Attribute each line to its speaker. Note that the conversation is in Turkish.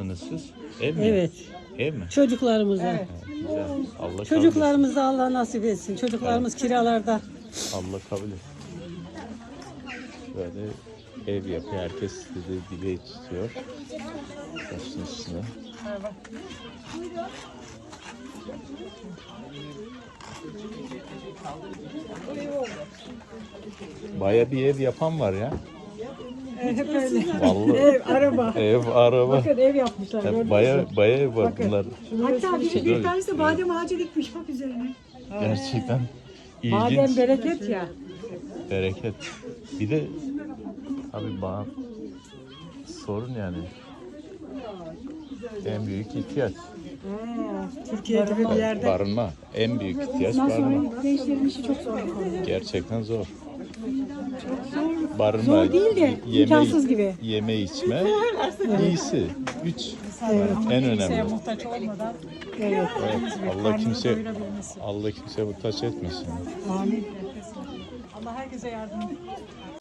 Speaker 1: yaptınız siz? Ev mi?
Speaker 2: Evet.
Speaker 1: Ev mi?
Speaker 2: Çocuklarımıza.
Speaker 1: Güzel. Allah kabul
Speaker 2: Çocuklarımız da Allah nasip etsin. Çocuklarımız kiralarda.
Speaker 1: etsin. Allah kabul etsin. Böyle ev yapıyor. Herkes istediği dileği tutuyor. Taşın üstüne. Baya bir ev yapan var ya.
Speaker 3: Hep öyle.
Speaker 1: Vallahi
Speaker 3: Ev, araba.
Speaker 1: ev, araba.
Speaker 3: Bakın ev yapmışlar. gördünüz mü?
Speaker 1: Baya baya ev var bunlar.
Speaker 3: Hatta bir,
Speaker 1: Şey,
Speaker 3: bir tanesi de badem ağacı dikmiş bak üzerine.
Speaker 1: Gerçekten
Speaker 3: Badem
Speaker 1: ilginç.
Speaker 3: bereket ya.
Speaker 1: Bereket. Bir de abi bana sorun yani. En büyük ihtiyaç.
Speaker 3: Türkiye gibi bir yerde.
Speaker 1: Barınma. En büyük ihtiyaç barınma.
Speaker 3: Gençlerin işi çok zor.
Speaker 1: Gerçekten zor. Barınma.
Speaker 3: Zor değil de
Speaker 1: yeme,
Speaker 3: imkansız gibi.
Speaker 1: Yeme içme iyisi. Üç. En önemli.
Speaker 3: muhtaç olmadan.
Speaker 1: Evet. Allah kimse Allah kimse muhtaç etmesin.
Speaker 3: Amin. Allah herkese yardım